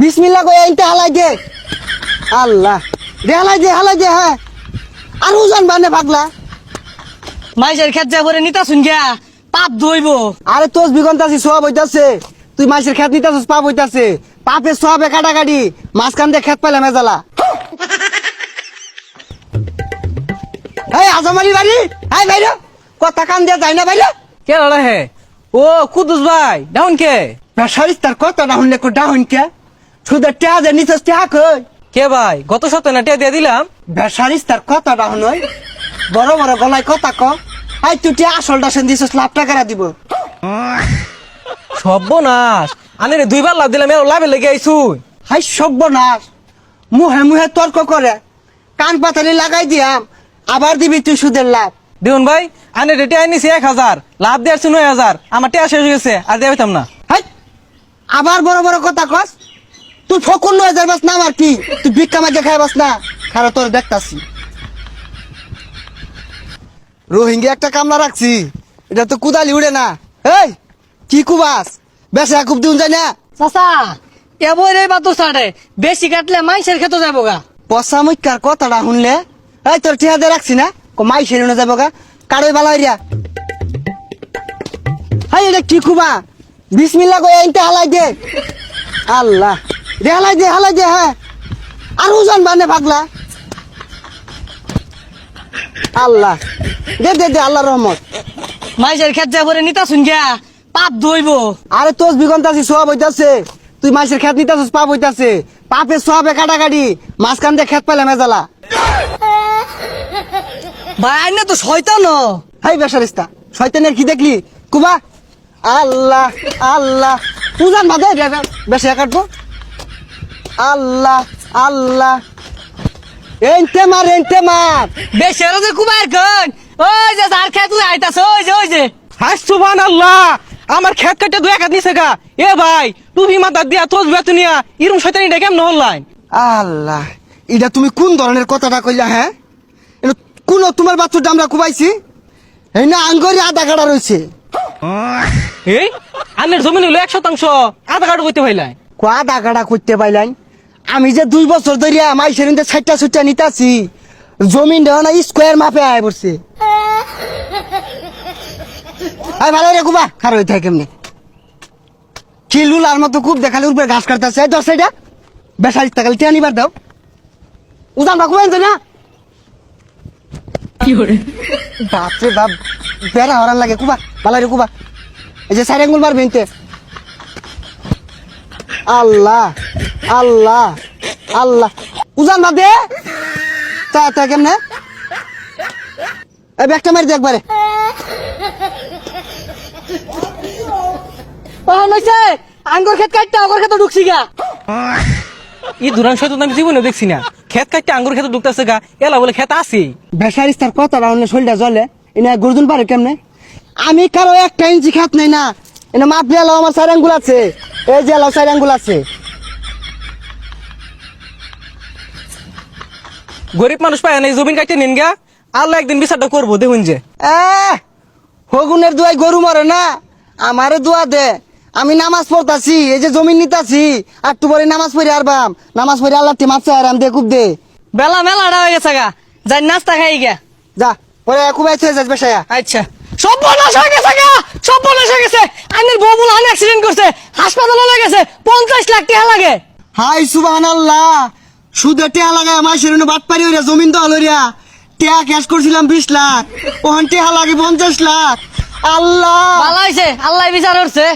বিসমিল্লা কই এইটা হালাই দে। আল্লাহ। দে হালাই দে হালাই দে হ্যাঁ। আর ওজন বানে পাগলা। মাইসের খেত যা করে নিতা শুন গিয়া পাপ ধইব। আরে তোস বিগন্তাছি সব হইতাছে। তুই মাছের খেত নিতাছিস পাপ হইতাছে। পাপে সবে কাটাকাটি। মাঝখান দিয়ে খেত পাইলে মেজালা এই আজমালি বাড়ি? হাই বাইরে। কথা কান দিয়া যায় না বাইরে। কে লড়া হে? ও কুদুস ভাই ডাউন কে? বেসারিস তার কথা না শুনলে কোটা হইন কে? শুধু টেয়া যে নিচস টেয়া কই? কে ভাই? গত সপ্তাহে না টিয়া দিয়ে দিলাম? বেসারিস তার কথা না শুনই বড় বড় গলায় কথা ক। আই তুই টিয়া আসলটা সেন দিছস লাভ টাকা দিব? সর্বনাশ আনে রে দুইবার লাভ দিলাম এর লাভে লেগে আইছু হাই সর্বনাশ মুহে মুহে তর্ক করে। কান পাতালি লাগাই দিয়াম। আবার দিবি তুই সুদের লাভ। দেখুন ভাই আনে রে টিয়া নিছি এক হাজার। লাভ দিয়েছি নয় হাজার। আমার টেয়া শেষ হয়ে গেছে আর পাইতাম না। হাই আবার বড় বড় কথা কস। তুই ফকুন নয় যাইবাস না আমার কি? তুই ভিক্ষা মাঝে খাইবাস না? খারা তোর দেখতাছি। রোহিঙ্গি একটা কামলা রাখছি। এটা তো কুদালি উড়ে না। এই কি কুবাস? বেসে খুব দিন যায় না? চাচা এবই রে বাতো সাড়ে। বেশি কাটলে মাইসের খেতে যাব গা। পচা মুখার কথাটা শুনলে? এই তোর ঠিয়াতে রাখছি না? কো মাই সেরে যাব গা। কারোই বালা হইয়া হাই এটা কি কুবা? বিসমিল্লা কই এইটা হালাই দে। আল্লাহ। দে হালাই দে হালাই দে হ্যাঁ। আর ওজন বানে পাগলা। আল্লাহ। দে দে দে আল্লাহ রহমত। মাইসের খেত যা করে নিতা শুন গিয়া পাপ ধইব। আরে তোস বিগন্তাছি সব হইতাছে। তুই মাছের খেত নিতাছিস পাপ হইতাছে। পাপে সবে কাটাকাটি মাঝখান দিয়ে খেত পাইলে মেজালা। ভাই আইনে তো শয়তান। হাই বেসারিস্তা শয়তানের কি দেখলি? কুবা আল্লাহ আল্লাহ। উজান বাদে বেসা কাটবো। আল্লাহ আল্লাহ। এনতে মার এনতে মার। বেশি যে কুমার গন ওই যে সার খেত আইতাছ ওই যে ওই যে। হাস সুবহান আল্লাহ আমার খেত কাটে দুই একাত নিছে গা। এ ভাই টুপি মাথা দিয়া তোজ বেতনিয়া ইরম শয়তানি ডেকে কেমন হল্লাইন আল্লাহ এটা তুমি কোন ধরনের কথাটা কইলা হ্যাঁ? কোন তোমার বাচ্চাটা আমরা কুবাইছি? এই না আঙ্গরি আধা কাটা রয়েছে এই আনের জমিন হলো এক শতাংশ আধা কাটা করতে পাইলাই কো আধা কাটা করতে পাইলাম আমি যে দুই বছর ধরিয়া মাই সেরিন্দে ছাইটা ছুটটা নিতাছি জমিন দেওয়া না স্কোয়ার মাপে আয় পড়ছে। আয় ভালো রে কুবা খার হয়ে থাকে কেমনি? কি লুলার মতো খুব দেখালে উপরে ঘাস কাটতেছে দশ সাইডা। বেসারিস টাকালে টিয়া নিবার দাও। উজান বা কুবা না? বাপরে বাপ বেড়া হরান লাগে কুবা ভালো রে কুবা। এই যে সাইড আঙ্গুল মারবে ইনতে। আল্লাহ। আল্লাহ আল্লাহ। উজান দে তা তা কেমনে? এই ব্যাগটা মারি দে একবারে। ও নইছে। আঙ্গুর খেত কাটতে আগর খেতে ঢুকছি গা। ই দুরান শয়তান আমি জীবনে দেখছি না। খেত কাটতে আঙ্গুর খেতে ঢুকতেছে গা। এলা বলে খেত আছে বেসারিস তার কথা রাউন্ডে শরীরটা জলে এনে গর্জন পারে কেমনে? আমি কারও একটা ইঞ্চি খাত নেই না। এনে মাপ দিয়ে এলাও আমার চার আঙ্গুল আছে। এই যে এলাও চার আঙ্গুল আছে। গরিব মানুষ পায় না এই জমিন কাটতে নিন গা। আল্লাহ একদিন বিচারটা করব দেখুন যে। হগুনের দুয়াই গরু মরে না? আমারে দোয়া দে। আমি নামাজ পড়তাছি এই যে জমিন নিতাছি আর তু পরে নামাজ পড়ি আর বাম নামাজ পড়ি আল্লাহ তে মাপছে আর দে খুব দে। বেলা মেলাটা হয়ে গেছে গা। যাই নাস্তা খাই গা যা পরে খুব আইতে যাস বেসায়া আচ্ছা। সব বনাশ হয়ে গেছে গা সব বনাশ হয়ে গেছে। আইনের বউ বলে অ্যাক্সিডেন্ট করছে হাসপাতালে গেছে পঞ্চাশ লাখ টাকা লাগে। হাই সুবাহান আল্লাহ সুদে টেহা লাগায় আমার সেরুনে বাদ পারি ওরা জমিন তো হলরিয়া টেহা ক্যাশ করছিলাম বিশ লাখ, ওখান টেহা লাগে পঞ্চাশ লাখ। আল্লাহ! আল্লাহ বিচার করছে।